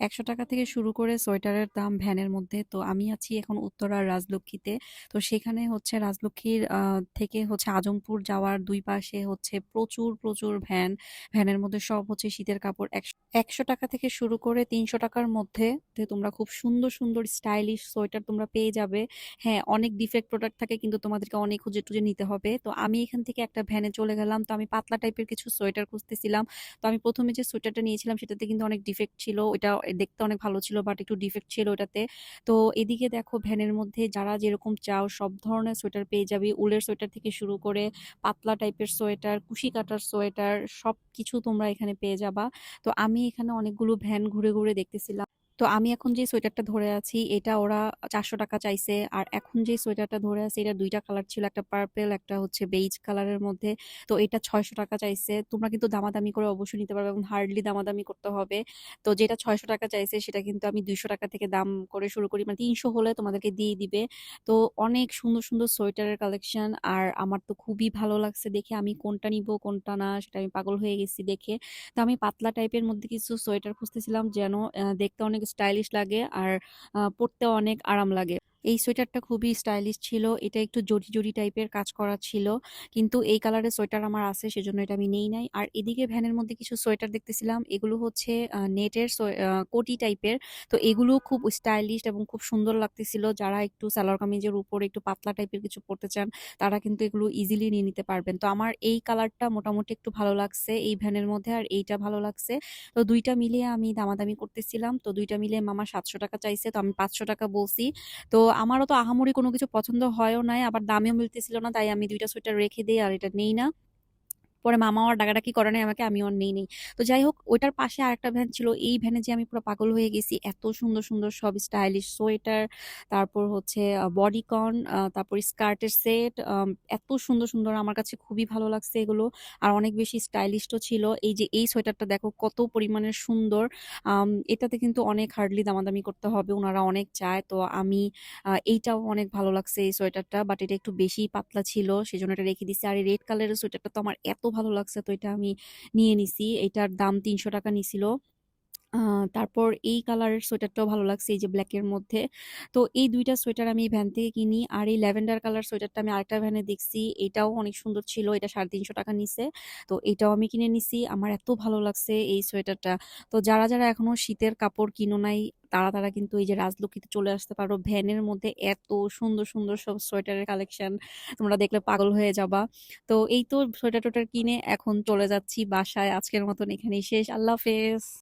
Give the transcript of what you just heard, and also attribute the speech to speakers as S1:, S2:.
S1: একশো টাকা থেকে শুরু করে সোয়েটারের দাম ভ্যানের মধ্যে। তো আমি আছি এখন উত্তরার রাজলক্ষ্মীতে। তো সেখানে হচ্ছে রাজলক্ষ্মীর থেকে হচ্ছে আজমপুর যাওয়ার দুই পাশে হচ্ছে প্রচুর প্রচুর ভ্যান। ভ্যানের মধ্যে সব হচ্ছে শীতের কাপড়। একশো টাকা থেকে শুরু করে তিনশো টাকার মধ্যে তোমরা খুব সুন্দর সুন্দর স্টাইলিশ সোয়েটার তোমরা পেয়ে যাবে। হ্যাঁ অনেক ডিফেক্ট প্রোডাক্ট থাকে কিন্তু তোমাদেরকে অনেক খুঁজে টুজে নিতে হবে। তো আমি এখান থেকে একটা ভ্যানে চলে গেলাম। তো আমি পাতলা টাইপের কিছু সোয়েটার খুঁজতেছিলাম। তো আমি প্রথমে যে সোয়েটারটা নিয়েছিলাম সেটাতে কিন্তু অনেক ডিফেক্ট ছিল। ওইটা দেখতে অনেক ভালো ছিল বাট একটু ডিফেক্ট ছিল ওটাতে। তো এদিকে দেখো ভ্যানের মধ্যে যারা যেরকম চাও সব ধরনের সোয়েটার পেয়ে যাবে। উলের সোয়েটার থেকে শুরু করে পাতলা টাইপের সোয়েটার, কুশি কাটার সোয়েটার সব কিছু তোমরা এখানে পেয়ে যাবা। তো আমি এখানে অনেকগুলো ভ্যান ঘুরে ঘুরে দেখতেছিলাম। তো আমি এখন যে সোয়েটারটা ধরে আছি, এটা ওরা চারশো টাকা চাইছে। আর এখন যে সোয়েটারটা ধরে আছে, এটা দুইটা কালার ছিল, একটা পার্পেল একটা হচ্ছে বেইজ কালারের মধ্যে। তো এটা ছয়শো টাকা চাইছে। তোমরা কিন্তু দামাদামি করে অবশ্যই নিতে পারবে এবং হার্ডলি দামাদামি করতে হবে। তো যেটা ছয়শো টাকা চাইছে, সেটা কিন্তু আমি দুইশো টাকা থেকে দাম করে শুরু করি। মানে তিনশো হলে তোমাদেরকে দিয়ে দিবে। তো অনেক সুন্দর সুন্দর সোয়েটারের কালেকশন আর আমার তো খুবই ভালো লাগছে দেখে। আমি কোনটা নিব, কোনটা না, সেটা আমি পাগল হয়ে গেছি দেখে। তো আমি পাতলা টাইপের মধ্যে কিছু সোয়েটার খুঁজতেছিলাম যেন দেখতে অনেক স্টাইলিশ লাগে আর পরতেও অনেক আরাম লাগে। এই সোয়েটারটা খুবই স্টাইলিশ ছিল, এটা একটু জড়ি জরি টাইপের কাজ করা ছিল, কিন্তু এই কালারের সোয়েটার আমার আছে, সেজন্য এটা আমি নেই নাই। আর এদিকে ভ্যানের মধ্যে কিছু সোয়েটার দেখতেছিলাম, এগুলো হচ্ছে নেটের কোটি টাইপের, তো এগুলো খুব স্টাইলিশ এবং খুব সুন্দর লাগতেছিল। যারা একটু সালোয়ার কামিজের উপর একটু পাতলা টাইপের কিছু পরতে চান, তারা কিন্তু এগুলো ইজিলি নিয়ে নিতে পারবেন। তো আমার এই কালারটা মোটামুটি একটু ভালো লাগছে, এই ভ্যানের মধ্যে আর এইটা ভালো লাগছে। তো দুইটা মিলিয়ে আমি দামাদামি করতেছিলাম, তো দুইটা মিলিয়ে মামা সাতশো টাকা চাইছে, তো আমি পাঁচশো টাকা বলছি। তো আমারও তো আহামরি কোনো কিছু পছন্দ হয়ও নাই, আবার দামেও মিলতেছিল না, তাই আমি দুইটা সোয়েটার রেখে দিই আর এটা নেই না। পরে মামাও আর ডাকাডাকি করে নাই, আমাকে আমিও আর নেই নেই। তো যাই হোক, ওইটার পাশে আরেকটা ভ্যান ছিল, এই ভ্যানে যে আমি পুরো পাগল হয়ে গেছি, এত সুন্দর সুন্দর সব স্টাইলিশ সোয়েটার, তারপর হচ্ছে বডিকন তারপর স্কার্টের সেট এত সুন্দর সুন্দর, আমার কাছে খুবই ভালো লাগছে এগুলো। আর অনেক বেশি স্টাইলিশও ছিল, এই যে এই সোয়েটারটা দেখো কত পরিমাণের সুন্দর। এটাতে কিন্তু অনেক হার্ডলি দামাদামি করতে হবে, ওনারা অনেক চায়, তো আমি এইটাও অনেক ভালো লাগছে এই সোয়েটারটা, বাট এটা একটু বেশি পাতলা ছিল, সেজন্য এটা রেখে দিছি। আর এই রেড কালারের সোয়েটারটা তো আমার এত ভালো লাগছে তো এটা আমি নিয়ে নিছি। এটার দাম তিনশো টাকা নিছিল। তারপর এই কালারের সোয়েটারটাও ভালো লাগছে, এই যে ব্ল্যাকের মধ্যে। তো এই দুইটা সোয়েটার আমি ভ্যান থেকে কিনি, আর এই ল্যাভেন্ডার কালার সোয়েটারটা আমি আরেকটা ভ্যানে দেখছি, এটাও অনেক সুন্দর ছিল, এটা সাড়ে তিনশো টাকা নিছে। তো এটাও আমি কিনে নিছি, আমার এত ভালো লাগছে এই সোয়েটারটা। তো যারা যারা এখনও শীতের কাপড় কিনো নাই, তারা তারা কিন্তু এই যে রাজলক্ষ্মীতে চলে আসতে পারো ভ্যানের মধ্যে এত সুন্দর সুন্দর সব সোয়েটারের কালেকশন তোমরা দেখলে পাগল হয়ে যাবা। তো এই তো সোয়েটার টোয়েটার কিনে এখন চলে যাচ্ছি বাসায়, আজকের মতন এখানেই শেষ, আল্লাহ হাফেজ।